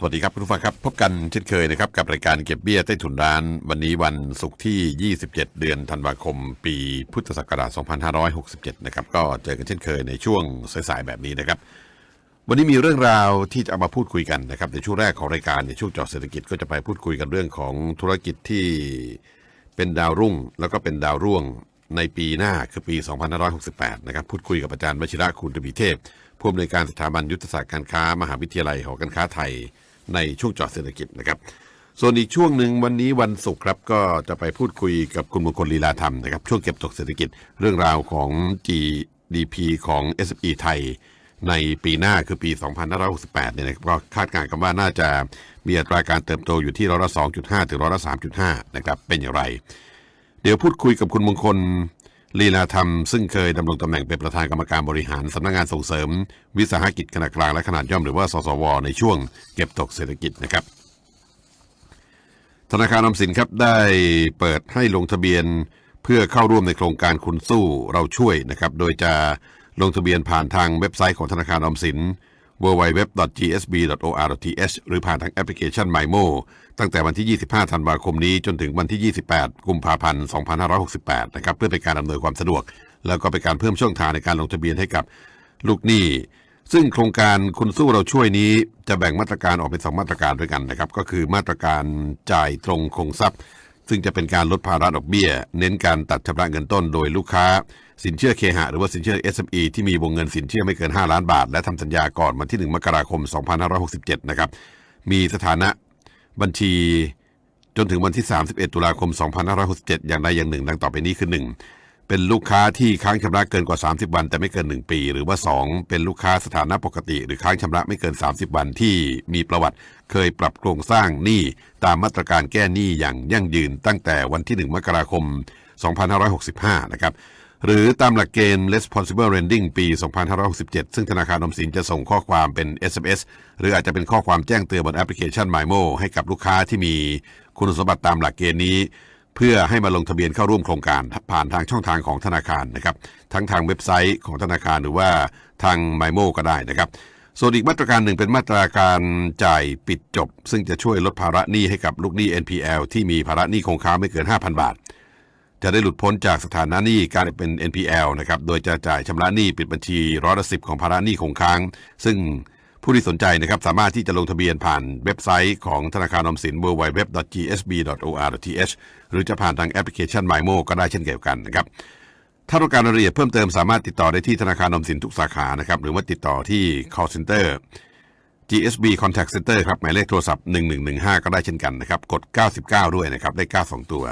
สวัสดีครับคุณผู้ฟังครับ พบกันเช่นเคยนะครับกับรายการเก็บเบี้ยใต้ถุนร้าน วันนี้วันศุกร์ที่ 27 เดือนธันวาคม ปีพุทธศักราช 2567 นะครับก็เจอกันเช่นเคยในช่วงสายๆแบบนี้นะครับ วันนี้มีเรื่องราวที่จะเอามาพูดคุยกันนะครับในช่วงแรกของรายการในช่วงจาะเศรษฐกิจก็จะไปพูดคุยกันเรื่องของธุรกิจที่เป็นดาวรุ่ง แล้วก็เป็นดาวร่วงในปีหน้าคือปี 2568 นะครับพูดคุยกับอาจารย์วชิระคุณทวีเทพผู้อำนวยการสถาบันยุทธศาสตร์การค้ามหาวิทยาลัยหอการค้าไทย ในช่วงจาะเศรษฐกิจนะครับ ส่วนอีกช่วงหนึ่งวันนี้วันศุกร์ครับก็จะไปพูดคุยกับคุณมงคลลีลาธรรมนะครับช่วงเก็บตกเศรษฐกิจเรื่องราวของ GDP ของ SME ไทยในปีหน้าคือปี 2568 เนี่ยนะครับก็คาดการณ์กันว่าน่าจะมีอัตราการเติบโตอยู่ที่ร้อยละ 2.5 ถึงร้อยละ 3.5 นะครับ เป็นอย่างไร เดี๋ยวพูดคุยกับคุณมงคล ลีลาธรรมซึ่งเคยดำรงตำแหน่งเป็นประธานกรรมการบริหารสำนักงานส่งเสริม วิสาหกิจขนาดกลางและขนาดย่อมหรือว่าสสว ในช่วงเก็บตกเศรษฐกิจนะครับ ธนาคารออมสินครับได้เปิดให้ลงทะเบียนเพื่อเข้าร่วมในโครงการคุณสู้เราช่วยนะครับ โดยจะลงทะเบียนผ่านทางเว็บไซต์ของธนาคารออมสิน www.gsb.or.th หรือผ่านทางแอปพลิเคชัน MyMo ตั้งแต่วันที่ 25 ธันวาคมนี้จนถึงวันที่ 28 กุมภาพันธ์ 2568 นะครับเพื่อเป็นการอำนวยความสะดวก แล้วก็เป็นการเพิ่มช่องทางในการลงทะเบียนให้กับลูกหนี้ ซึ่งโครงการคุณสู้เราช่วยนี้จะแบ่งมาตรการออกเป็นสองมาตรการด้วยกันนะครับ ก็คือมาตรการจ่ายตรงคงทรัพย์ ซึ่งจะเป็นการลดภาระดอกเบี้ย เน้นการตัดชำระเงินต้นโดยลูกค้า สินเชื่อเคหะหรือว่าสินเชื่อ SME ที่มีวงเงินสินเชื่อไม่เกิน 5 ล้านบาท และทำสัญญาก่อนวันที่ 1 มกราคม 2567 นะครับมีสถานะ บัญชีจนถึงวันที่ 31 ตุลาคม 2567 อย่างใดอย่างหนึ่ง ดังต่อไปนี้คือ 1 เป็นลูกค้าที่ค้างชำระเกินกว่า 30 วัน แต่ไม่เกิน 1 ปี หรือว่า 2 เป็นลูกค้าสถานะปกติ หรือค้างชำระไม่เกิน 30 วันที่มีประวัติเคยปรับโครงสร้างหนี้ตามมาตรการแก้หนี้อย่างยั่งยืนตั้งแต่วันที่ 1 มกราคม 2565 นะครับ หรือตามหลักเกณฑ์ responsible lending ปี 2567 ซึ่งธนาคารอมสินจะส่งข้อความเป็น SMS หรืออาจจะเป็นข้อความแจ้งเตือนบนแอปพลิเคชัน MyMo ให้กับลูกค้าที่มีคุณสมบัติตามหลักเกณฑ์นี้ เพื่อให้มาลงทะเบียนเข้าร่วมโครงการผ่านทางช่องทางของธนาคารนะครับ ทั้งทางเว็บไซต์ของธนาคารหรือว่าทาง MyMo ก็ได้นะครับส่วนอีกมาตรการหนึ่งเป็นมาตรการจ่ายปิดจบ ซึ่งจะช่วยลดภาระหนี้ให้กับลูกหนี้ NPL ที่มีภาระหนี้คงค้างไม่เกิน 5,000 บาท จะได้หลุดพ้นจากสถานะหนี้การเป็น NPL นะครับโดยจะจ่ายชำระหนี้ปิดบัญชีร้อยละสิบของภาระหนี้คงค้าง ซึ่งผู้ที่สนใจนะครับสามารถที่จะลงทะเบียนผ่านเว็บไซต์ของธนาคารออมสิน www.gsb.or.th หรือจะผ่านทางแอปพลิเคชัน MyMo ก็ได้เช่นเดียวกันนะครับถ้าต้องการรายละเอียดเพิ่มเติมสามารถติดต่อได้ที่ธนาคารออมสินทุกสาขานะครับหรือว่าติดต่อที่ call center GSB Contact Center ครับหมายเลขโทรศัพท์ 1115 ก็ได้เช่นกันนะครับกด 99 ด้วยนะครับได้ 92 ตัว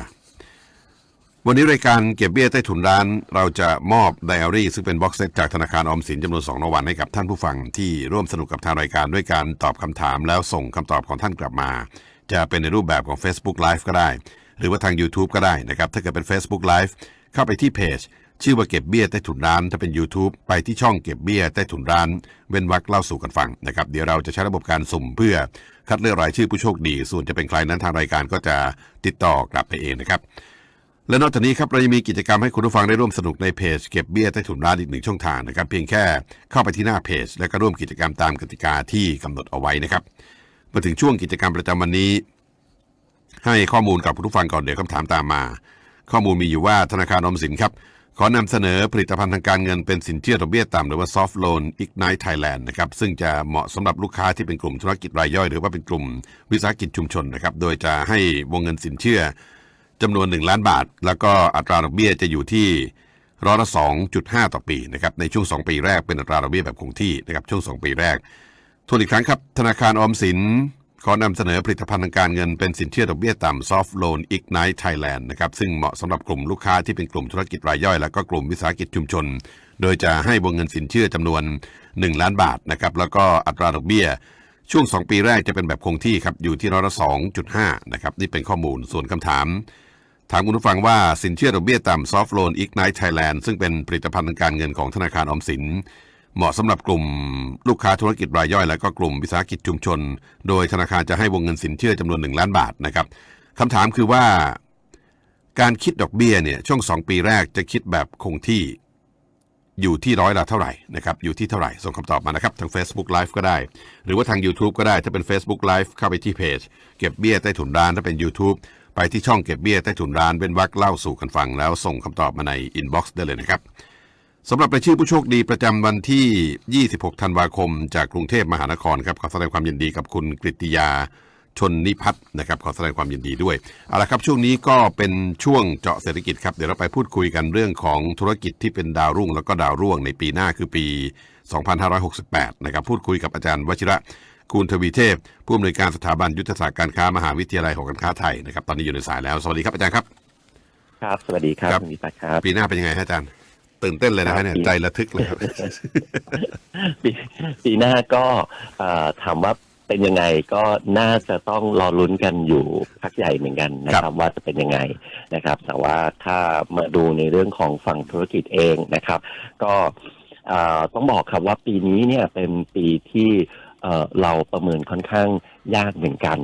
วันนี้รายการเก็บเบี้ยใต้ถุนร้าน เราจะมอบไดอารี่ซึ่งเป็นบ็อกเซตจากธนาคารออมสินจำนวน2รางวัลให้กับท่านผู้ฟังที่ร่วมสนุกกับทางรายการด้วยการตอบคำถามแล้วส่งคำตอบของท่านกลับมา จะเป็นในรูปแบบของ Facebook Live ก็ได้ หรือว่าทาง YouTube ก็ได้นะครับ ถ้าเกิดเป็น Facebook Live เข้าไปที่เพจชื่อว่าเก็บเบี้ยใต้ถุนร้าน ถ้าเป็น YouTube ไปที่ช่องเก็บเบี้ยใต้ถุนร้าน เว้นวรรคเล่าสู่กันฟังนะครับเดี๋ยวเราจะใช้ระบบการสุ่มเพื่อ คัดเลือกรายชื่อผู้โชคดี ส่วนจะเป็นใครนั้นทางรายการก็จะติดต่อกลับไปเองนะครับ และนอกจากนี้ครับเรายังมีกิจกรรมให้คุณผู้ฟังได้ร่วมสนุกในเพจเก็บเบี้ยใต้ถุนร้านอีกหนึ่งช่องทางนะครับเพียงแค่เข้าไปที่หน้าเพจ และก็ร่วมกิจกรรมตามกติกาที่กำหนดเอาไว้นะครับมาถึงช่วงกิจกรรมประจำวันนี้ ให้ข้อมูลกับคุณผู้ฟังก่อนเดี๋ยวคำถามตามมา ข้อมูลมีอยู่ว่าธนาคารออมสินครับขอนำเสนอผลิตภัณฑ์ทางการเงินเป็นสินเชื่อดอกเบี้ยต่ำหรือว่า soft loan ignite Thailand นะครับซึ่งจะเหมาะสำหรับลูกค้าที่เป็นกลุ่มธุรกิจรายย่อย หรือว่าเป็นกลุ่มวิสาหกิจชุมชนนะครับโดยจะให้วงเงินสินเชื่อ จำนวน 1 ล้านบาท แล้วก็อัตราดอกเบี้ยจะอยู่ที่ร้อยละ2.5 ต่อปีนะครับในช่วง 2 ปีแรกเป็นอัตราดอกเบี้ยแบบคงที่นะครับช่วง 2 ปีแรกทวนอีกครั้งครับ ธนาคารออมสิน ขอนำเสนอผลิตภัณฑ์ทางการเงินเป็นสินเชื่อดอกเบี้ยต่ำ soft loan ignite Thailand นะครับซึ่งเหมาะสำหรับกลุ่มลูกค้าที่เป็นกลุ่มธุรกิจรายย่อย และก็กลุ่มวิสาหกิจชุมชน โดยจะให้วงเงินสินเชื่อจำนวน 1 ล้านบาทนะครับแล้วก็อัตราดอกเบี้ยช่วง 2 ปีแรกจะเป็นแบบคงที่ครับอยู่ที่ร้อยละ2.5นะครับนี่เป็นข้อมูลส่วนคำถาม ถามคุณผู้ฟังว่าสินเชื่อดอกเบี้ยต่ำ soft loan ignite Thailand ซึ่งเป็นผลิตภัณฑ์ทางการเงินของธนาคารออมสิน เหมาะสำหรับกลุ่มลูกค้าธุรกิจรายย่อย และก็กลุ่มวิสาหกิจชุมชน โดยธนาคารจะให้วงเงินสินเชื่อจำนวน 1 ล้านบาทนะครับคำถามคือว่า การคิดดอกเบี้ยเนี่ยช่วง 2 ปีแรกจะคิดแบบคงที่อยู่ที่ร้อยละเท่าไหร่นะครับอยู่ที่เท่าไหร่ส่งคำตอบมานะครับทาง Facebook Live ก็ได้ หรือว่าทาง YouTube ก็ได้ถ้าเป็น Facebook Live เข้าไปที่เพจเก็บเบี้ยใต้ถุนร้านถ้าเป็น YouTube ไปที่ช่องเก็บเบี้ยใต้ถุนร้านเป็นวักเล่าสู่กันฟัง แล้วส่งคำตอบมาในอินบ็อกซ์ได้เลยนะครับสำหรับรายชื่อผู้โชคดีประจำวันที่ 26 ธันวาคม จากกรุงเทพมหานครครับขอแสดงความยินดีกับคุณกฤติยาชนนิพัฒน์นะครับขอแสดงความยินดีด้วยเอาละครับช่วงนี้ก็เป็นช่วงเจาะเศรษฐกิจครับเดี๋ยวเราไปพูดคุยกันเรื่องของธุรกิจที่เป็นดาวรุ่ง แล้วก็ดาวร่วงในปีหน้าคือปี 2568 นะครับพูดคุยกับอาจารย์วชิระ คูณทวีเทพ ผู้อำนวยการสถาบันยุทธศาสตร์การค้ามหาวิทยาลัยหอการค้าไทยนะครับตอนนี้อยู่ในสายแล้ว สวัสดีครับอาจารย์ครับ ครับ สวัสดีครับครับคุณวิปัสครับปีหน้าเป็นยังไงฮะอาจารย์ตื่นเต้นเลยนะฮะเนี่ยครับใจระทึกเลยครับปีปีหน้าก็เอ่อถามว่าเป็นยังไงก็น่าจะต้องรอลุ้นกันอยู่พักใหญ่เหมือนกันนะคครัรับบว่าจะเป็นยังไงนะครับ แต่ว่าถ้ามาดูในเรื่องของฝั่งธุรกิจเองนะครับ ก็เอ่อต้องบอกครับว่าปีนี้เนี่ยเป็นปีที่ เอ่อเราประเมินค่อนข้างยากเหมือนกัน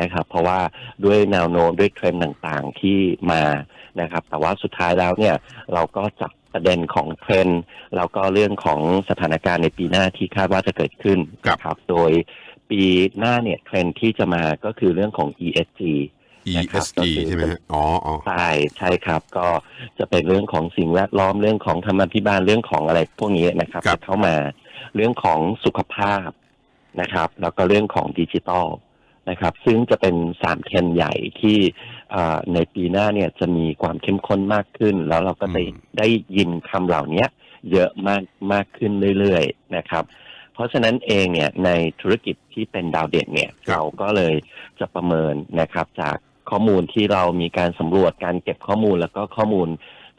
นะครับ เพราะว่าด้วยแนวโน้มด้วยเทรนด์ต่างๆที่มานะครับ แต่ว่าสุดท้ายแล้วเนี่ยเราก็จับประเด็นของเทรนด์แล้วก็เรื่องของสถานการณ์ในปีหน้าที่คาดว่าจะเกิดขึ้นครับนะครับ โดยปีหน้าเนี่ยเทรนด์ที่จะมาก็คือเรื่องของ ESG ESG ใช่ไหมฮะอ๋ออ๋อใช่ใช่ครับ ก็จะเป็นเรื่องของสิ่งแวดล้อมเรื่องของธรรมาภิบาลเรื่องของอะไรพวกนี้นะครับครับจะเข้ามาเรื่องของสุขภาพ นะครับ แล้วก็เรื่องของดิจิทัลนะครับ ซึ่งจะเป็นสามเทรนด์ใหญ่ที่เอ่อในปีหน้าเนี่ยจะมีความเข้มข้นมากขึ้น แล้วเราก็ได้อืมได้ยินคำเหล่านี้เยอะมากมากขึ้นเรื่อยๆนะครับ เพราะฉะนั้นเองเนี่ยในธุรกิจที่เป็นดาวเด่นเนี่ยครับเราก็เลยจะประเมินนะครับ จากข้อมูลที่เรามีการสำรวจการเก็บข้อมูลแล้วก็ข้อมูล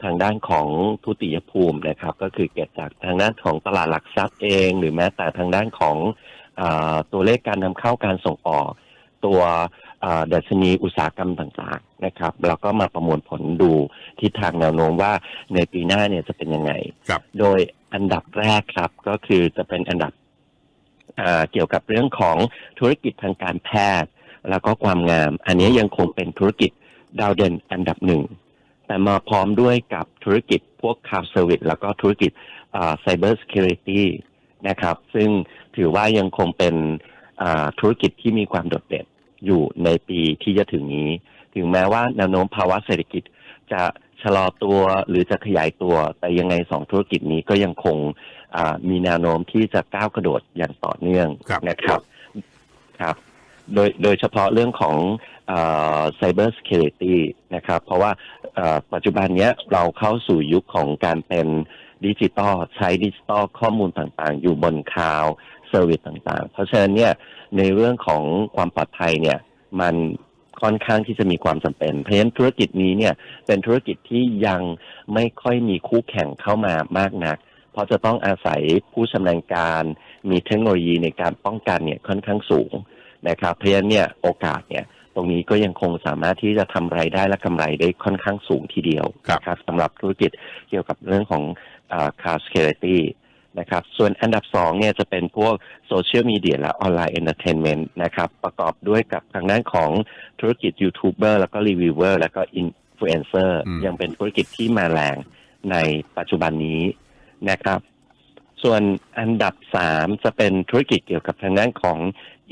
ทางด้านของทุติยภูมินะครับ ก็คือเก็บจากทางด้านของตลาดหลักทรัพย์เอง หรือแม้แต่ทางด้านของอา ตัวเลขการนำเข้าการส่งออก ตัวอ่าดัชนีอุตสาหกรรมต่างๆนะครับแล้วก็มาประมวลผลดูทิศทางแนวโน้มว่าในปีหน้าเนี่ยจะเป็นยังไงครับโดยอันดับแรกครับก็คือจะเป็นอันดับอ่าเกี่ยวกับเรื่องของธุรกิจทางการแพทย์ แล้วก็ความงาม อันนี้ยังคงเป็นธุรกิจดาวเด่นอันดับหนึ่งแต่มาพร้อมด้วยกับธุรกิจพวกคาวเซอร์วิสแล้วก็ธุรกิจไซเบอร์ส u r i t y นะครับ ซึ่ง ถือว่ายังคงเป็นอ่าธุรกิจที่มีความโดดเด่นอยู่ในปีที่จะถึงนี้ ถึงแม้ว่าแนวโน้มภาวะเศรษฐกิจจะชะลอตัวหรือจะขยายตัว แต่ยังไงสองธุรกิจนี้ก็ยังคงอ่ามีแนวโน้มที่จะก้าวกระโดดอย่างต่อเนื่องครับนะครับครับโดยโดยเฉพาะเรื่องของไซเบอร์ u r i t y นะครับ เพราะว่าเอ่อปัจจุบันเนี้ยเราเข้าสู่ยุคของการเป็น ดิจิตอลใช้ดิจิตอลข้อมูลต่างๆ อยู่บนคลาวเซอร์วิสต่างๆ เพราะฉะนั้นเนี่ยในเรื่องของความปลอดภัยเนี่ยมันค่อนข้างที่จะมีความจำเป็น เพราะฉะนั้นธุรกิจนี้เนี่ยเป็นธุรกิจที่ยังไม่ค่อยมีคู่แข่งเข้ามามากนัก เพราะจะต้องอาศัยผู้ชำนาญการมีเทคโนโลยีในการป้องกันเนี่ยค่อนข้างสูงนะครับเพราะฉะนั้นเนี่ยโอกาสเนี่ยตรงนี้ก็ยังคงสามารถที่จะทำรายได้และกำไรได้ค่อนข้างสูงทีเดียวครับนะครับสำหรับธุรกิจเกี่ยวกับเรื่องของ คาร์สเค r ตี้นะครับ ส่วนอันดับสองเนี่ยจะเป็นพวกโซเชียลมีเดียและออนไลน์เอนเตอร์เทนเมนต์นะครับ ประกอบด้วยกับทางด้านของธุรกิจยูทูบเบอร์แล้วก็รีวิวเวอร์แล้วก็อินฟลูเอนเซอร์อืมยังเป็นธุรกิจที่มาแรงในปัจจุบันนี้นะครับ ส่วนอันดับสามจะเป็นธุรกิจเกี่ยวกับทางด้านของ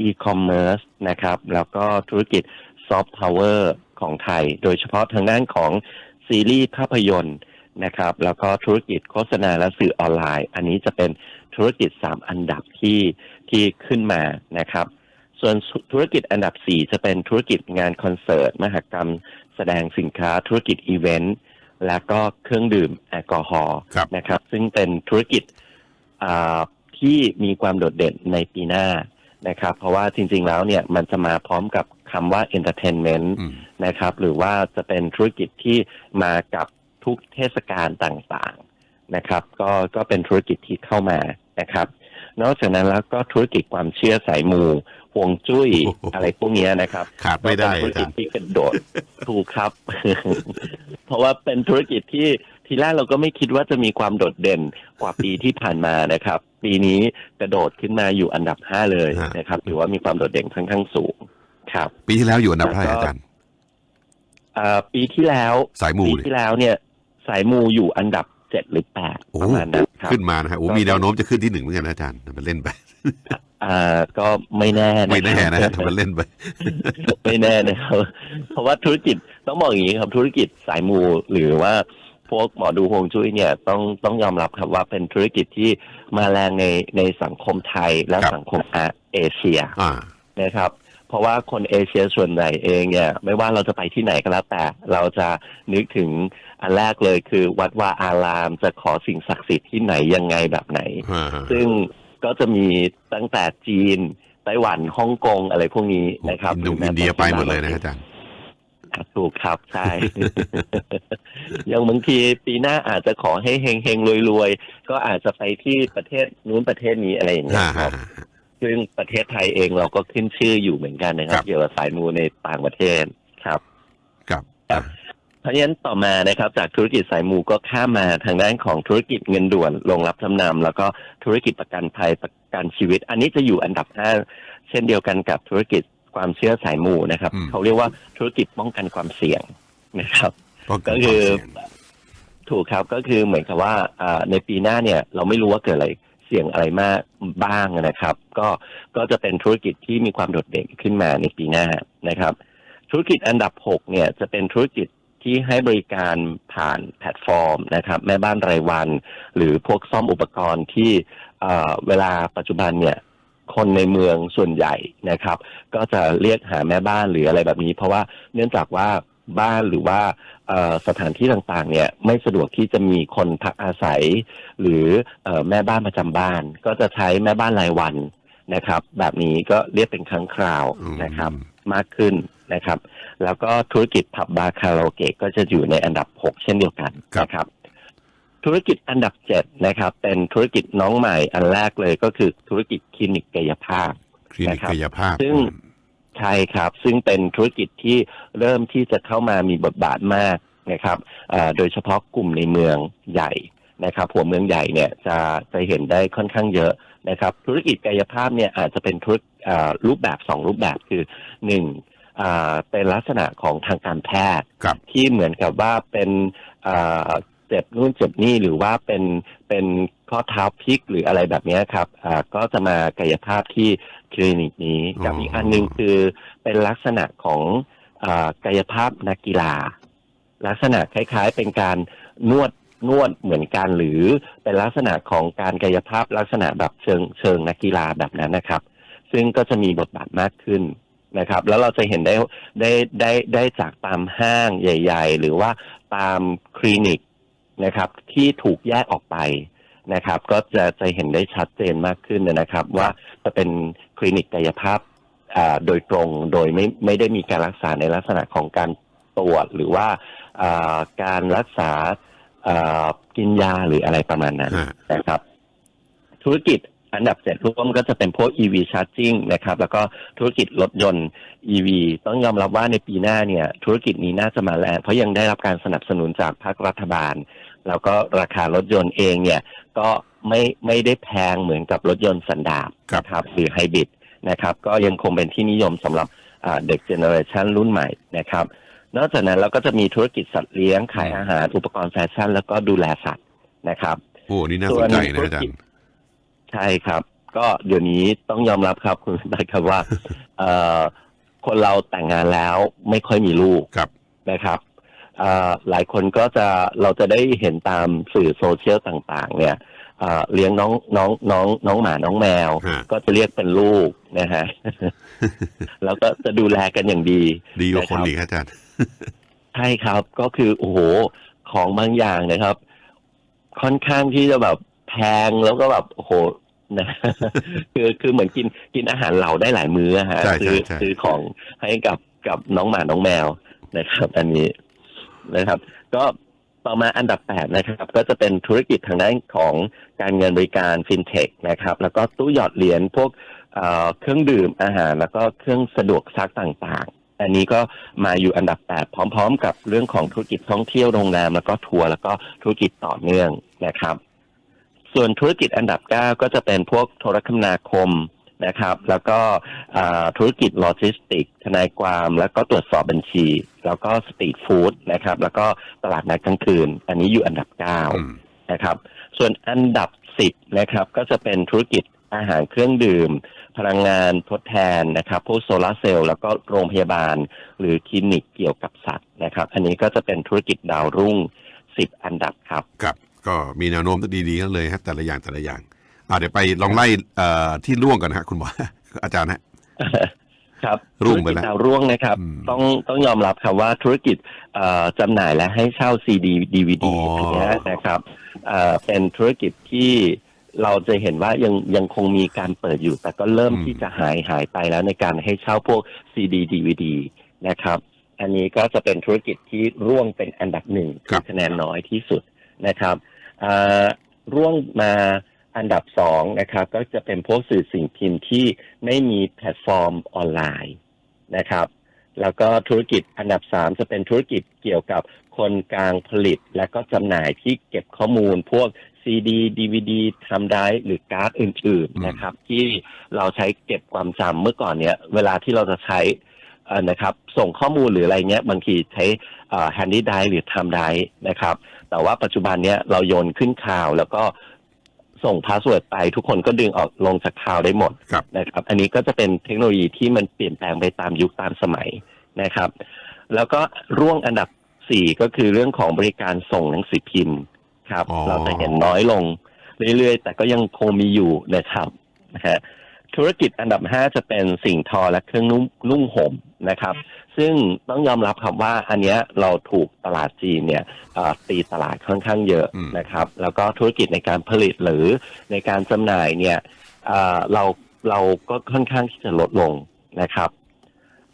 e-commerce นะครับ แล้วก็ธุรกิจซอฟต์พาวเวอร์ของไทย โดยเฉพาะทางด้านของซีรีส์ภาพยนตร์ นะครับ แล้วก็ธุรกิจโฆษณาและสื่อออนไลน์ อันนี้จะเป็นธุรกิจสามอันดับที่ที่ขึ้นมานะครับ ส่วนธุรกิจอันดับสี่จะเป็นธุรกิจงานคอนเสิร์ต มหกรรม แสดงสินค้าธุรกิจอีเวนต์และก็เครื่องดื่มแอลกอฮอล์ครับนะครับ ซึ่งเป็นธุรกิจอ่าที่มีความโดดเด่นในปีหน้านะครับ เพราะว่าจริง ๆ แล้วเนี่ยมันจะมาพร้อมกับคำว่า entertainment อืมนะครับ หรือว่าจะเป็นธุรกิจที่มากับ ทุกเทศกาลต่างๆนะครับก็ก็เป็นธุรกิจที่เข้ามานะครับ นอกจากนั้นแล้วก็ธุรกิจความเชื่อสายมูห่วงจุ้ยโอ้โหอะไรพวกเนี้ยนะครับขาดไม่ได้ก็เป็นธุรอากิจาจรย์ที่กระโดดถูกครับ เพราะว่าเป็นธุรกิจที่ทีแรกเราก็ไม่คิดว่าจะมีความโดดเด่นกว่าปีที่ผ่านมานะครับ ปีนี้กระโดดขึ้นมาอยู่อันดับห้าเลยฮะนะครับถือว่ามีความโดดเด่นค่อนข้างสูงครับ ปีที่แล้วอยู่อันดับเท่าไหร่อาจารย์อ่าปีที่แล้วสายมูปีเลยที่แล้วเนี่ย สายมูอยู่อันดับเจ็ดหรือแปดโอ้ประมาณนั้นครับขึ้นมานะฮะโอ้มีแนวโน้มจะขึ้นที่หนึ่งเหมือนกันนะอาจารย์มันเล่นไปอ่าก็ไม่แน่ะไม่แน่นะครัฮะบทำมันเล่นไปไม่แน่นะครับ เพราะว่าธุรกิจต้องบอกอย่างนี้ครับ ธุรกิจสายมูหรือว่าพวกหมอดูฮวงจุ้ยเนี่ยต้องต้องยอมรับครับว่าเป็นธุรกิจที่มาแรงในในสังคมไทยและครับสังคมอาเอเชียอ่านะครับ เพราะว่าคนเอเชียส่วนใหญ่เองเนี่ยไม่ว่าเราจะไปที่ไหนก็แล้วแต่ เราจะนึกถึงอันแรกเลยคือ วัดวาอารามจะขอสิ่งศักดิ์สิทธิ์ที่ไหนยังไงแบบไหนอ่าซึ่งก็จะมีตั้งแต่จีนไต้หวันฮ่องกงอะไรพวกนี้นะครับอินโดอินเดียไปหมดเลยนะอาจารย์ครับถูกครับใช่อย่างบางทีปีหน้าอาจจะขอให้เฮงเฮงรวยรวยๆก็อาจจะไปที่ประเทศนู้นประเทศนี้อะไรอย่างเงี้ยอ่าครับ ซึ่งประเทศไทยเองเราก็ขึ้นชื่ออยู่เหมือนกันนะคครัรับบเกี่ยวกับสายมูในต่างประเทศครับ ครับครับเพราะฉะนั้นต่อมานะครับ จากธุรกิจสายมูก็ข้ามมาทางด้านของธุรกิจเงินด่วนลงรับจำนำแล้วก็ธุรกิจประกันภัยประกันชีวิต อันนี้จะอยู่อันดับห้าเช่นเดียวกันกับธุรกิจความเชื่อสายมูนะครับอืมเขาเรียกว่าธุรกิจป้องกันความเสี่ยงนะครับป้องนก็คือวามเสี่ยงถูกครับก็คือเหมือนกับว่าอ่าในปีหน้าเนี่ย เราไม่รู้ว่าเกิดอะไรเสี่ยงอะไรมากบ้างนะครับ ก็ก็จะเป็นธุรกิจที่มีความโดดเด่นขึ้นมาในปีหน้านะครับ ธุรกิจอันดับหกเนี่ยจะเป็นธุรกิจที่ให้บริการผ่านแพลตฟอร์มนะครับ แม่บ้านรายวัน หรือพวกซ่อมอุปกรณ์ที่เเวลาปัจจุบันเนี่ยคนในเมืองส่วนใหญ่นะครับ ก็จะเรียกหาแม่บ้านหรืออะไรแบบนี้ เพราะว่าเนื่องจากว่า บ้านหรือว่าเอ่อสถานที่ต่างๆ เนี่ยไม่สะดวกที่จะมีคนพักอาศัย หรือเอ่อแม่บ้านประจำบ้าน ก็จะใช้แม่บ้านรายวันนะครับ แบบนี้ก็เรียกเป็นครั้งคราวอืมนะครับ มากขึ้นนะครับ แล้วก็ธุรกิจผับบาร์คาราโอเกะก็จะอยู่ในอันดับ 6 เช่นเดียวกันนะครับ ธุรกิจอันดับ 7 นะครับ เป็นธุรกิจน้องใหม่อันแรกเลยก็คือธุรกิจคลินิกกายภาพคลินิกนะครับกายภาพซึ่ง ใช่ครับ ซึ่งเป็นธุรกิจที่เริ่มที่จะเข้ามามีบทบาทมากนะครับอ่าโดยเฉพาะกลุ่มในเมืองใหญ่นะครับหัวเมืองใหญ่เนี่ยจะจะเห็นได้ค่อนข้างเยอะนะครับ ธุรกิจกายภาพเนี่ยอาจจะเป็นธุรอ่ารูปแบบสองรูปแบบคือหนึ่งอ่าเป็นลักษณะของทางการแพทย์ครับที่เหมือนกับว่าเป็นอ่า เจ็บนู่นเจ็บนี่หรือว่าเป็นเป็นข้อเท้าพลิกหรืออะไรแบบเนี้ยครับอ่าก็จะมากายภาพที่คลินิกนี้อ๋อกับอีกอันหนึงคือเป็นลักษณะของอากายภาพนักกีฬา ลักษณะคล้าย ๆ เป็นการนวดนวดเหมือนกันหรือเป็นลักษณะของการกายภาพลักษณะแบบเชิงเชิงนักกีฬาแบบนั้นนะครับ ซึ่งก็จะมีบทบาทมากขึ้นนะครับ แล้วเราจะเห็นได้ได้ได้ได้จากตามห้างใหญ่ ๆ หรือว่าตามคลินิก นะครับ ที่ถูกแยกออกไปนะครับ ก็จะจะเห็นได้ชัดเจนมากขึ้นนะครับ ว่าจะเป็นคลินิกกายภาพอ่าโดยตรงโดยไม่ไม่ได้มีการรักษาในลักษณะของการตรวจหรือว่าอ่าการรักษาอ่ากินยาหรืออะไรประมาณนั้นฮะนะครับ ธุรกิจ อันดับเจ็ดร่วมก็จะเป็นพวก EV Charging นะครับ แล้วก็ธุรกิจรถยนต์ EV ต้องยอมรับว่าในปีหน้าเนี่ยธุรกิจนี้น่าจะมาแรงเพราะยังได้รับการสนับสนุนจากภาครัฐบาล แล้วก็ราคารถยนต์เองเนี่ยก็ไม่ไม่ได้แพงเหมือนกับรถยนต์สันดาปครับนะครับหรือไฮบริดนะครับก็ยังคงเป็นที่นิยมสำหรับอ่าเด็กเจเนอเรชันรุ่นใหม่นะครับนอกจากนั้นเราก็จะมีธุรกิจสัตว์เลี้ยงขายอาหารอุปกรณ์แฟชั่น แล้วก็ดูแลสัตว์นะครับโอ้นี่น่าสนใจนะอาจารย์ ใช่ครับ ก็เดี๋ยวนี้ต้องยอมรับครับคุณได้ครับว่าเอ่อคนเราแต่งงานแล้วไม่ค่อยมีลูกครับ นะครับเอ่อหลายคนก็จะเราจะได้เห็นตามสื่อโซเชียลต่าง ๆ เนี่ยเอ่อเลี้ยงน้องน้องน้องน้องหมาน้องแมว ฮะ ก็จะเรียกเป็นลูกนะฮะ แล้วก็จะดูแลกันอย่างดีดีกว่าคนนะครับอีกอาจารย์ ใช่ครับ ก็คือโอ้โหของบางอย่างนะครับ ค่อนข้างที่จะแบบ แพงแล้วก็แบบโอ้โหนะคือคือเหมือนกินกินอาหารเหล่าได้หลายมื้ออะฮะใช่ใช่ซื้อใช่ซื้อของให้กับกับน้องหมาน้องแมวนะครับ อันนี้นะครับ ก็ต่อมาอันดับแปดนะครับ ก็จะเป็นธุรกิจทางด้านของการเงินบริการฟินเทคนะครับ แล้วก็ตู้หยอดเหรียญพวกเอ่อเครื่องดื่มอาหาร แล้วก็เครื่องสะดวกซักต่างๆ อันนี้ก็มาอยู่อันดับแปดพร้อม ๆ กับเรื่องของธุรกิจท่องเที่ยวโรงแรม แล้วก็ทัวร์แล้วก็ธุรกิจต่อเนื่องนะครับ ส่วนธุรกิจอันดับ 9 ก็จะเป็นพวกโทรคมนาคมนะครับ แล้วก็อ่าธุรกิจโลจิสติกส์ทนายความ แล้วก็ตรวจสอบบัญชี แล้วก็สตรีทฟู้ดนะครับ แล้วก็ตลาดนัดกลางคืน อันนี้อยู่อันดับ9อืมนะครับ ส่วนอันดับสิบนะครับ ก็จะเป็นธุรกิจอาหารเครื่องดื่ม พลังงานทดแทนนะครับพวกโซลาร์เซลล์แล้วก็โรงพยาบาล หรือคลินิกเกี่ยวกับสัตว์นะครับ อันนี้ก็จะเป็นธุรกิจดาวรุ่งสิบอันดับครับครับ ก็มีแนวโน้มที่ดีๆกันเลยฮะแต่ละอย่างแต่ละอย่างอ่าเดี๋ยวไปลองไล่เอ่อที่ร่วงกันนะฮะคุณหมออาจารย์ฮะครับรุ่งธุไปรกิจแล้วดาวรุ่งนะครับอืมต้องต้องยอมรับครับว่าธุรกิจเอ่อจำหน่ายและให้เช่าซีดีดีวีดีอ๋ออัอันเนี้ยนะครับเอ่อเป็นธุรกิจที่เราจะเห็นว่ายังยังคงมีการเปิดอยู่ แต่ก็เริ่มอืมที่จะหายหายไปแล้วในการให้เช่าพวกซีดีดีวีดีนะครับ อันนี้ก็จะเป็นธุรกิจที่ร่วงเป็นอันดับหนึ่งครับคะแนนน้อยที่สุดนะครับเอ่อ ร่วงมาอันดับสองนะครับ ก็จะเป็นพวกสื่อสิ่งพิมพ์ที่ไม่มีแพลตฟอร์มออนไลน์นะครับ แล้วก็ธุรกิจอันดับสามจะเป็นธุรกิจเกี่ยวกับคนกลางผลิต และก็จำหน่ายที่เก็บข้อมูลพวกซีดีดีวดีทำได้หรือการ์ดอื่นอืมๆนะครับ ที่เราใช้เก็บความจำเมื่อก่อนเนี้ยเวลาที่เราจะใช้เอ่อนะครับ ส่งข้อมูลหรืออะไรเงี้ยบางทีใช้แฮนดี้ไดหรือทำได้นะครับ แต่ว่าปัจจุบันเนี้ยเราโยนขึ้นข่าวแล้วก็ส่งพาสเวิร์ดไปทุกคนก็ดึงออกลงจากข่าวได้หมดครับ นะครับ อันนี้ก็จะเป็นเทคโนโลยีที่มันเปลี่ยนแปลงไปตามยุคตามสมัยนะครับ แล้วก็ร่วงอันดับสี่ก็คือเรื่องของบริการส่งหนังสือพิมพ์ครับ อ๋อ เราจะเห็นน้อยลงเรื่อยๆ แต่ก็ยังคงมีอยู่นะครับนะฮะธุรกิจอันดับห้าจะเป็นสิ่งทอและเครื่องนุ่งนุ่งห่มนะครับ ซึ่งต้องยอมรับครับว่าอันเนี้ยเราถูกตลาดจีนเนี่ยเอ่อตีตลาดค่อนข้างเยอะอืมนะครับ แล้วก็ธุรกิจในการผลิตหรือในการจำหน่ายเนี่ยเอ่อเราเราก็ค่อนข้างที่จะลดลงนะครับ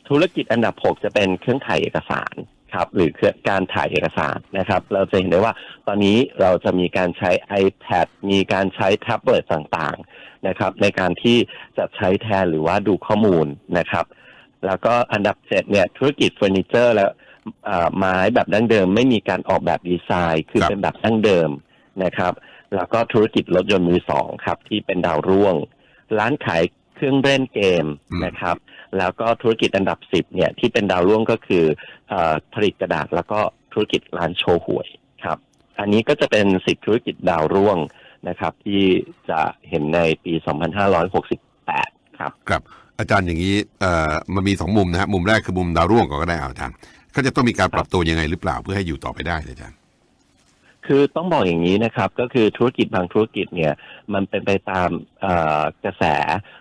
ธุรกิจอันดับ 6 จะเป็นเครื่องถ่ายเอกสารครับหรือเครื่องการถ่ายเอกสารนะครับ เราจะเห็นได้ว่าตอนนี้เราจะมีการใช้ iPad มีการใช้แท็บเล็ตต่างๆนะครับ ในการที่จะใช้แทนหรือว่าดูข้อมูลนะครับ แล้วก็อันดับเจ็ดเนี่ยธุรกิจเฟอร์นิเจอร์และเอ่อไม้แบบดั้งเดิม ไม่มีการออกแบบดีไซน์ คือครับเป็นแบบดั้งเดิมนะครับ แล้วก็ธุรกิจรถยนต์มือสองครับที่เป็นดาวร่วง ร้านขายเครื่องเล่นเกมอืมนะครับ แล้วก็ธุรกิจอันดับสิบเนี่ยที่เป็นดาวร่วงก็คือเออผลิตกระดาษแล้วก็ธุรกิจร้านโชว์หวยครับ อันนี้ก็จะเป็นสิบธุรกิจดาวร่วงนะครับ ที่จะเห็นในปี 2568 ครับครับ อาจารย์อย่างนี้เอ่อมันมีสองมุมนะฮะมุมแรกคือมุมดาวร่วงก่อนก็ได้เอาอาจารย์เขาจะต้องมีการปรับตัวยังไงหรือเปล่าเพื่อให้อยู่ต่อไปได้อาจารย์คือต้องบอกอย่างนี้นะครับก็คือธุรกิจบางธุรกิจเนี่ยมันเป็นไปตามเอ่อกระแส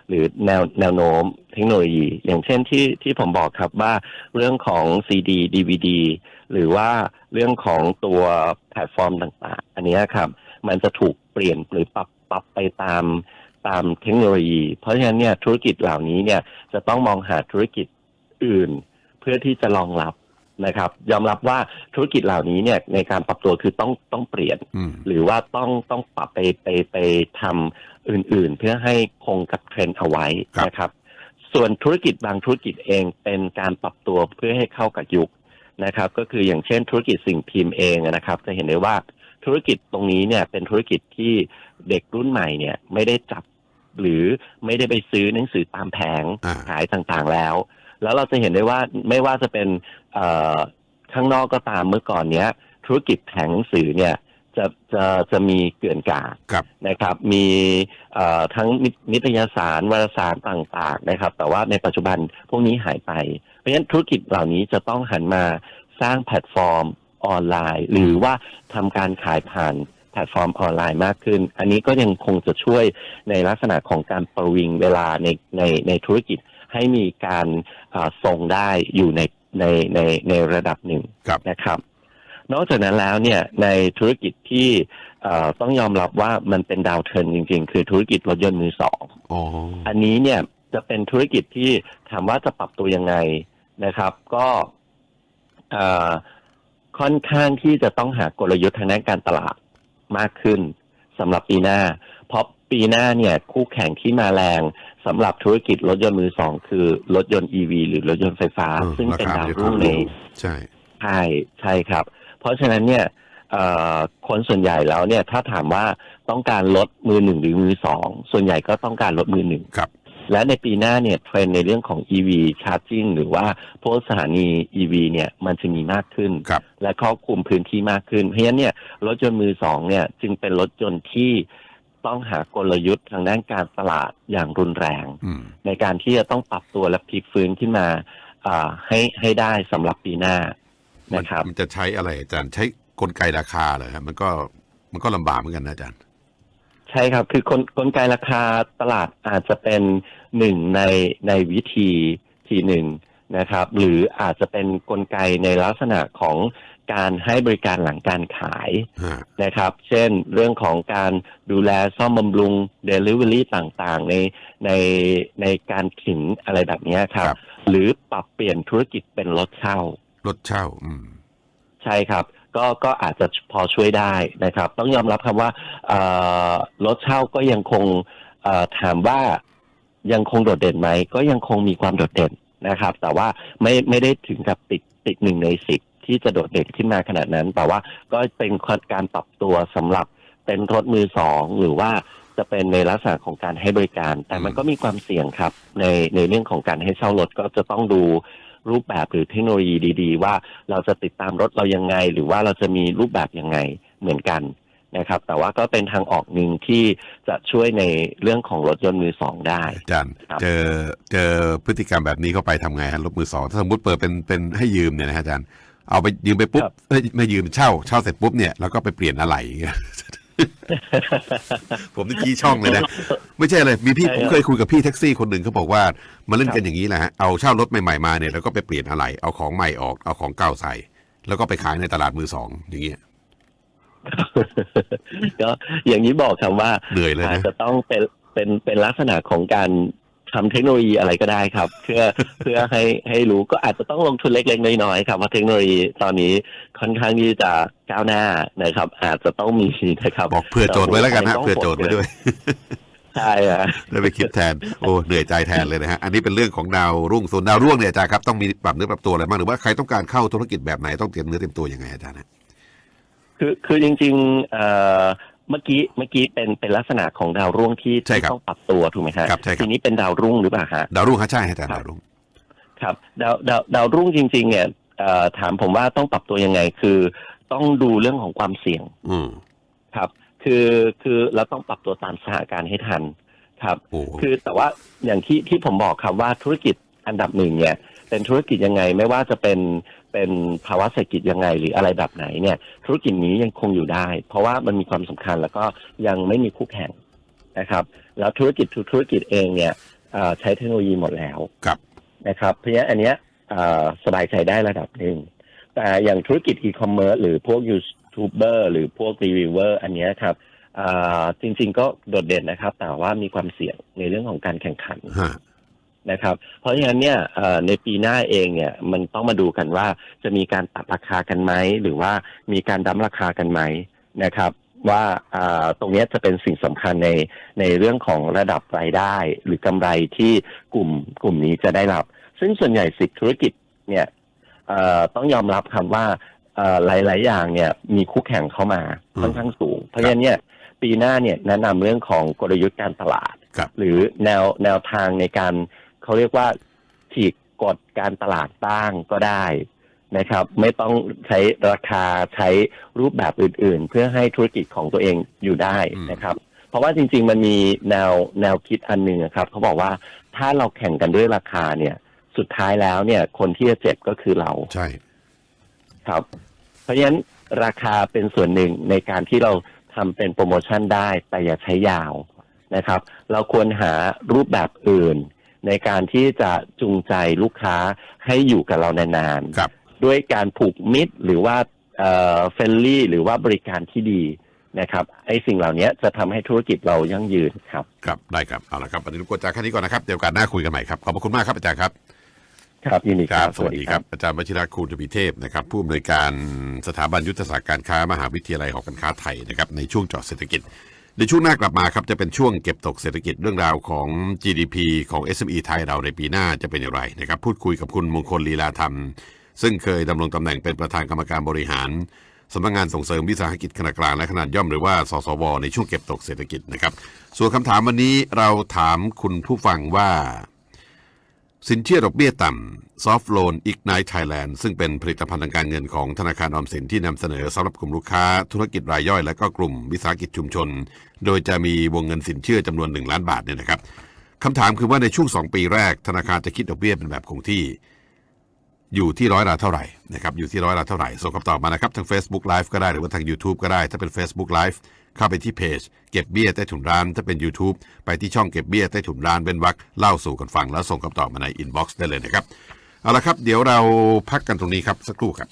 หรือแนวแนวโน้มเทคโนโลยี อย่างเช่นที่ที่ผมบอกครับว่าเรื่องของ CD DVD หรือว่าเรื่องของตัวแพลตฟอร์มต่างๆ อันเนี้ยครับ มันจะถูกเปลี่ยนหรือปรับปรับไปตาม ตามเทคโนโลยี เพราะฉะนั้นเนี่ยธุรกิจเหล่านี้เนี่ยจะต้องมองหาธุรกิจอื่น เพื่อที่จะรองรับนะครับ ยอมรับว่าธุรกิจเหล่านี้เนี่ยในการปรับตัวคือต้องต้องเปลี่ยนอืมหรือว่าต้องต้องปรับไปไปไปทำอื่น ๆ เพื่อให้คงกับเทรนด์เอาไว้ครับนะครับ ส่วนธุรกิจบางธุรกิจเองเป็นการปรับตัวเพื่อให้เข้ากับยุคนะครับ ก็คืออย่างเช่นธุรกิจสิ่งพิมพ์เองนะครับ จะเห็นได้ว่า ธุรกิจตรงนี้เนี่ยเป็นธุรกิจที่เด็กรุ่นใหม่เนี่ยไม่ได้จับหรือไม่ได้ไปซื้อหนังสือตามแผงอ่า ขายต่างๆแล้ว แล้วเราจะเห็นได้ว่าไม่ว่าจะเป็นเอ่อข้างนอกก็ตามเมื่อก่อนเนี้ย ธุรกิจแผงหนังสือเนี่ยจะจะจะมีเกลื่อนกลาด ครับ นะครับมีเอ่อทั้งนินิตยสารวารสารต่างๆนะครับ แต่ว่าในปัจจุบันพวกนี้หายไป เพราะฉะนั้นธุรกิจเหล่านี้จะต้องหันมาสร้างแพลตฟอร์ม ออนไลน์ หรือว่าทำการขายผ่านแพลตฟอร์มออนไลน์มากขึ้น อันนี้ก็ยังคงจะช่วยในลักษณะของการประวิงเวลาในในในธุรกิจให้มีการอ่าส่งได้อยู่ในในในในระดับหนึ่งครับนะครับนอกจากนั้นแล้วเนี่ยในธุรกิจที่เอ่อต้องยอมรับว่ามันเป็นดาวเทิร์นจริงๆ คือธุรกิจรถยนต์มือสองอ๋ออันนี้เนี่ยจะเป็นธุรกิจที่ถามว่าจะปรับตัวยังไงนะครับ ก็เอ่อ ค่อนข้างที่จะต้องหากลยุทธ์ทางด้านการตลาดมากขึ้นสำหรับปีหน้า เพราะปีหน้าเนี่ยคู่แข่งที่มาแรงสำหรับธุรกิจรถยนต์มือสองคือรถยนต์ EV หรือรถยนต์ไฟฟ้าเออซึ่งเป็นราคาดาวมันจะรุ่งในใช่ใช่ใช่ครับ เพราะฉะนั้นเนี่ยเอ่อคนส่วนใหญ่แล้วเนี่ยถ้าถามว่าต้องการรถมือหนึ่งหรือมือสองส่วนใหญ่ก็ต้องการรถมือหนึ่งครับ และในปีหน้าเนี่ยเทรนด์ในเรื่องของ EV charging หรือว่าพวกสถานี EV เนี่ยมันจะมีมากขึ้น ครับ และครอบคลุมพื้นที่มากขึ้น เพราะฉะนั้นเนี่ยรถยนต์มือสองเนี่ยจึงเป็นรถยนต์ที่ต้องหากลยุทธ์ทางด้านการตลาดอย่างรุนแรง อืม ในการที่จะต้องปรับตัวและพลิกฟื้นขึ้นมาอ่าให้ให้ได้สำหรับปีหน้ามันนะครับ มันจะใช้อะไรอาจารย์ใช้กลไกราคาเหรอครับมันก็มันก็ลำบากเหมือนกันนะอาจารย์ ใช่ครับ คือกลกลไกราคาตลาดอาจจะเป็นหนึ่งในในวิธีทีหนึ่งนะครับ หรืออาจจะเป็นกลไกในลักษณะของการให้บริการหลังการขายฮะนะครับ เช่นเรื่องของการดูแลซ่อมบำรุง Delivery ต่างๆ ในในในการถึงอะไรแบบเนี้ยครับครับ หรือปรับเปลี่ยนธุรกิจเป็นรถเช่ารถเช่า อืม ใช่ครับก็ก็อาจจะพอช่วยได้นะครับ ต้องยอมรับครับว่ารถเช่าก็ยังคงถามว่ายังคงโดดเด่นไหม ก็ยังคงมีความโดดเด่นนะครับ แต่ว่าไม่ไม่ได้ถึงกับติดติดหนึ่งในสิบที่จะโดดเด่นขึ้นมาขนาดนั้น แต่ว่าก็เป็นการปรับตัวสำหรับเป็นรถมือสองหรือว่าจะเป็นในลักษณะของการให้บริการ แต่มันก็มีความเสี่ยงครับ ในในเรื่องของการให้เช่ารถก็จะต้องดู รูปแบบหรือเทคโนโลยีดีๆ ว่าเราจะติดตามรถเรายังไง หรือว่าเราจะมีรูปแบบยังไงเหมือนกันนะครับ แต่ว่าก็เป็นทางออกหนึ่งที่จะช่วยในเรื่องของรถยนต์มือสองได้อาจารย์ครับเจอเจอพฤติกรรมแบบนี้เข้าไปทำไงฮะรถมือสองถ้าสมมติเปิดเป็นเป็นให้ยืมเนี่ยนะฮะอาจารย์เอาไปยืมไปปุ๊บเอ้ยไม่ยืมเช่าเช่าเสร็จปุ๊บเนี่ยแล้วก็ไปเปลี่ยนอะไหล่อย่างเงี้ย ผมนี่ชี้ช่องเลยนะ ไม่ใช่เลยมีพี่ใช่ผมครับเคยคุยกับพี่แท็กซี่คนหนึ่งเขาบอกว่ามาเล่นกันอย่างนี้แหละฮะเอาเช่ารถใหม่ๆมาเนี่ยแล้วก็ไปเปลี่ยนอะไหล่เอาของใหม่ออกเอาของเก่าใส่ แล้วก็ไปขายในตลาดมือสองอย่างเงี้ยก็อย่างนี้บอกครับว่าเหนื่อยเลยอาจนะจะต้องเป็นเป็นเป็นลักษณะของการ ทำเทคโนโลยีอะไรก็ได้ครับ เพื่อเพื่อให้ให้รู้ก็อาจจะต้องลงทุนเล็กๆน้อยๆครับว่าเทคโนโลยีตอนนี้ค่อนข้างที่จะก้าวหน้านะครับ อาจจะต้องมีนะครับบอกเผื่อโจทย์ไว้แล้วกันฮะต้องเผื่อโจทย์ไว้ด้วยใช่ฮะได้ไปคิดแทนโอ้เหนื่อยใจแทนเลยนะฮะอันนี้เป็นเรื่องของดาวรุ่งส่วนดาวร่วงเนี่ยอาจารย์ครับต้องมีปรับเนื้อปรับตัวอะไรบ้างหรือว่าใครต้องการเข้าธุรกิจแบบไหนต้องเตรียมเนื้อเตรียมตัวยังไงอาจารย์ฮะคือคือจริงๆ เอ่อเมื่อกี้เมื่อกี้เป็นเป็นลักษณะของดาวรุ่งที่ใช่ครับต้องปรับตัวถูกไหมฮะครับใช่ครับ ทีนี้เป็นดาวรุ่งหรือเปล่าฮะ ดาวรุ่งฮะใช่ฮะอาจารย์ครับ ดาวรุ่ง ครับดาวดาวดาวรุ่งจริง ๆ เนี่ยเอ่อถามผมว่าต้องปรับตัวยังไง คือต้องดูเรื่องของความเสี่ยงอืมครับ คือคือเราต้องปรับตัวตามสถานการณ์ให้ทันครับ โอ้ คือแต่ว่าอย่างที่ที่ผมบอกครับว่าธุรกิจอันดับหนึ่งเนี่ย เป็นธุรกิจยังไง ไม่ว่าจะเป็นเป็นภาวะเศรษฐกิจยังไงหรืออะไรแบบไหนเนี่ย ธุรกิจนี้ยังคงอยู่ได้ เพราะว่ามันมีความสำคัญแล้วก็ยังไม่มีคู่แข่งนะครับ แล้วธุรกิจทุกธุรกิจเองเนี่ยเอ่อใช้เทคโนโลยีหมดแล้วครับนะครับ เพราะฉะนั้นอันเนี้ยเอ่อสบายใจได้ระดับหนึ่งแต่อย่างธุรกิจอีคอมเมิร์ซหรือพวกยูทูบเบอร์หรือพวกรีวิวเวอร์อันเนี้ยครับเอ่อจริงๆก็โดดเด่นนะครับ แต่ว่ามีความเสี่ยงในเรื่องของการแข่งขันฮะ นะครับ เพราะฉะนั้นเนี่ยเอ่อในปีหน้าเองเนี่ยมันต้องมาดูกันว่าจะมีการตัดราคากันไหมหรือว่ามีการดั้มราคากันไหมนะครับ ว่าอ่าตรงเนี้ยจะเป็นสิ่งสำคัญในในเรื่องของระดับรายได้ หรือกำไรที่กลุ่มกลุ่มนี้จะได้รับ ซึ่งส่วนใหญ่สิบธุรกิจเนี่ยเอ่อต้องยอมรับครับว่าเอ่อหลาย ๆ อย่างเนี่ยมีคู่แข่งเข้ามาอืมค่อนข้างสูง เพราะฉะนั้นเนี่ยปีหน้าเนี่ยแนะนำเรื่องของกลยุทธ์การตลาดครับหรือแนวแนวทางในการ เขาเรียกว่าฉีกกฎการตลาดบ้างก็ได้นะครับ ไม่ต้องใช้ราคาใช้รูปแบบอื่น ๆ เพื่อให้ธุรกิจของตัวเองอยู่ได้นะครับ เพราะว่าจริง ๆ มันมีแนวแนวคิดอันหนึ่งอะครับเขาบอกว่าถ้าเราแข่งกันด้วยราคาเนี่ย สุดท้ายแล้วเนี่ย คนที่จะเจ็บก็คือเราใช่ ครับ เพราะฉะนั้นราคาเป็นส่วนหนึ่งในการที่เราทำเป็นโปรโมชั่นได้แต่อย่าใช้ยาวนะครับ เราควรหารูปแบบอื่น ในการที่จะจูงใจลูกค้าให้อยู่กับเรานานครับๆด้วยการผูกมิตรหรือว่าเฟลลี่ หรือว่าบริการที่ดีนะครับไอ้สิ่งเหล่านี้จะทำให้ธุรกิจเรายั่งยืนครับ ครับ ได้ครับ เอาละครับวันนี้รบกวนอาจารย์แค่นี้ก่อนนะครับ เดี๋ยวโอการหน้าคุยกันใหม่ครับ ขอบพระคุณมากครับอาจารย์ครับ ครับยินดีคครัรับ บ สวัสดีครับ อาจารย์วชิระคูณทวีเทพนะครับ ผู้อำนวยการสถาบันยุทธศาสตร์การค้ามหาวิทยาลัยหอการค้าไทยนะครับ ในช่วงเจาะเศรษฐกิจ ในช่วงหน้ากลับมาครับจะเป็นช่วงเก็บตกเศรษฐกิจเรื่องราวของ GDP ของ SME ไทยเราในปีหน้าจะเป็นอย่างไรนะครับพูดคุยกับคุณมงคลลีลาธรรม ซึ่งเคยดำรงตำแหน่งเป็นประธานกรรมการบริหารสำนักงานส่งเสริมวิสาหกิจขนาดกลางและขนาดย่อมหรือว่า สสว ในช่วงเก็บตกเศรษฐกิจนะครับ ส่วนคำถามวันนี้เราถามคุณผู้ฟังว่า สินเชื่อดอกเบี้ยต่ำ Soft Loan Ignite Thailand ซึ่งเป็นผลิตภัณฑ์ทางการเงินของธนาคารออมสินที่นำเสนอสำหรับกลุ่มลูกค้า ธุรกิจรายย่อย และก็กลุ่มวิสาหกิจชุมชน โดยจะมีวงเงินสินเชื่อจำนวน 1 ล้านบาทเนี่ยนะครับคำถามคือว่าในช่วง 2 ปีแรก ธนาคารจะคิดดอกเบี้ยเป็นแบบคงที่ อยู่ที่ร้อยละเท่าไหร่นะครับอยู่ที่ร้อยละเท่าไหร่ส่งคำตอบมานะครับทาง Facebook Live ก็ได้หรือว่าทาง YouTube ก็ได้ ถ้าเป็น Facebook Live เข้าไปที่เพจ เก็บเบี้ยใต้ถุนร้านถ้าเป็น YouTube ไปที่ช่องเก็บเบี้ยใต้ถุนร้านเป็นวักเล่าสู่กันฟังแล้วส่งคำตอบมาในอินบ็อกซ์ได้เลยนะครับ เอาละครับ เดี๋ยวเราพักกันตรงนี้ครับสักครู่ครับ